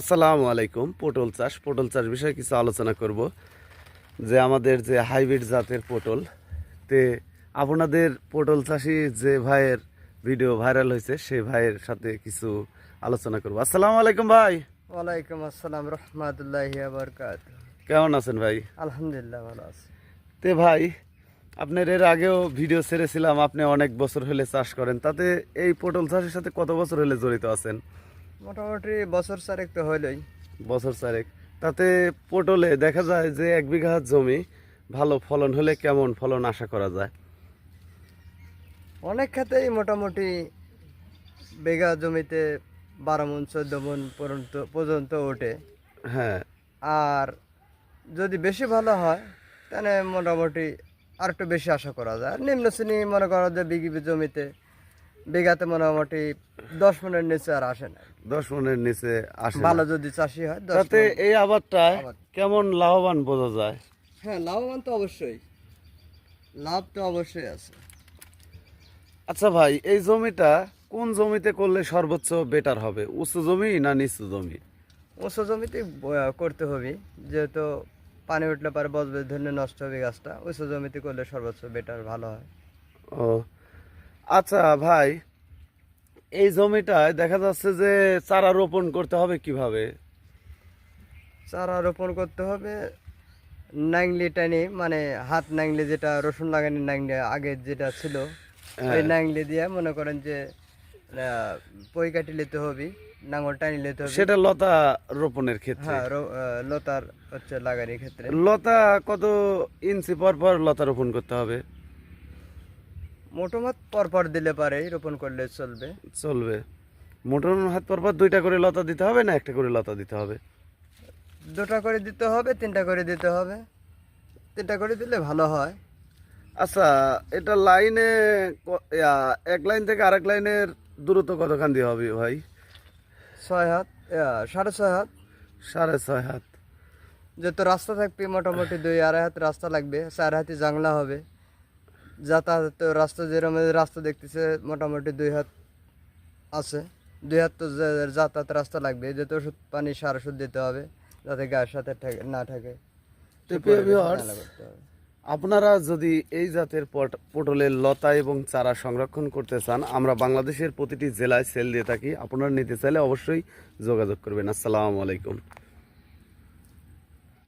আসসালামু আলাইকুম পটল চাষ। পটল চাষ বিষয়ে কিছু আলোচনা করব। যে আমাদের যে হাইব্রিড জাতের পটল তে আপনাদের পটল চাষি যে ভাইয়ের ভিডিও ভাইরাল হয়েছে সেই ভাইয়ের সাথে কিছু আলোচনা করব। আসসালামু আলাইকুম ভাই। ওয়ালাইকুম আসসালাম রহমতুল্লাহ বরকাত কেমন আছেন ভাই? আলহামদুলিল্লাহ ভালো আছি। তে ভাই আপনার এর আগেও ভিডিও ছেড়েছিলাম আপনি অনেক বছর হলে চাষ করেন। তাতে এই পটল চাষের সাথে কত বছর হলে জড়িত আছেন? মোটামুটি বছর চারেক তো হইলই। বছর চারেক। তাতে পটলে দেখা যায় যে এক বিঘা জমি ভালো ফলন হলে কেমন ফলন আশা করা যায়? অনেক ক্ষেত্রেই মোটামুটি বেগা জমিতে বারো মন চোদ্দ মন পর্যন্ত পর্যন্ত ওঠে। হ্যাঁ। আর যদি বেশি ভালো হয় তাহলে মোটামুটি আর একটু বেশি আশা করা যায়। নিম্ন শ্রেণি মনে করো যে বিঘি জমিতে বিঘাতে মোটামুটি দশ মনের নিচে আর আসে না। দশ মনের নিচে আসে ভালো যদি চাষি হয় তাতে এই আবারটায় কেমন লাভবান বোঝা যায়? হ্যাঁ লাভবান তো অবশ্যই। লাভ তো অবশ্যই আছে। আচ্ছা ভাই এই জমিটা কোন জমিতে করলে সর্বোচ্চ বেটার হবে? উঁচু জমি না নিচু জমি? উঁচু জমিতে করতে হবে। যেহেতু পানি উঠলে পারে বজবে ধরলে নষ্ট হবে গাছটা উঁচু জমিতে করলে সর্বোচ্চ বেটার ভালো হয়। ও আচ্ছা ভাই এই জমিটায় দেখা যাচ্ছে যে চারা রোপণ করতে হবে কীভাবে? চারা রোপণ করতে হবে নাংলি টানি মানে হাত নাংলি যেটা রসুন লাগানি নাংলি আগে যেটা ছিল ওই নাংলি দিয়ে মনে করেন যে পই কাটি নিতে হবে নাঙ্গল টানি নিতে হবে। সেটা লতা রোপণের ক্ষেত্রে? হ্যাঁ লতার হচ্ছে লাগানির ক্ষেত্রে। লতা কত ইঞ্চি পর পর লতা রোপণ করতে হবে? মোটামুট পর পর দিলে পারে রোপণ করলে চলবে। চলবে। মোটর হাত পর পর দুইটা করে লতা দিতে হবে না একটা করে লতা দিতে হবে? দুটা করে দিতে হবে তিনটা করে দিতে হবে। তিনটা করে দিলে ভালো হয়। আচ্ছা এটা লাইনে এক লাইন থেকে আরেক লাইনের দূরত্ব কতখান দিয়ে হবে ভাই? ছয় হাত সাড়ে ছয় হাত। সাড়ে ছয় হাত। যত রাস্তা থাকবে মোটামুটি দুই আড়াই হাত রাস্তা লাগবে চার হাতি জাংলা হবে। যাতায়াত রাস্তা যেরকম রাস্তা দেখতেছে মোটামুটি দুই হাত আছে। দুই হাত তো যাতায়াত রাস্তা লাগবে। যেহেতু ওষুধ পানি সার ওষুধ দিতে হবে যাতে গায়ের সাথে না থাকে আপনারা যদি এই জাতের পট- পটলের লতা এবং চারা সংরক্ষণ করতে চান আমরা বাংলাদেশের প্রতিটি জেলায় সেল দিয়ে থাকি। আপনারা নিতে চাইলে অবশ্যই যোগাযোগ করবেন। আসসালামু আলাইকুম।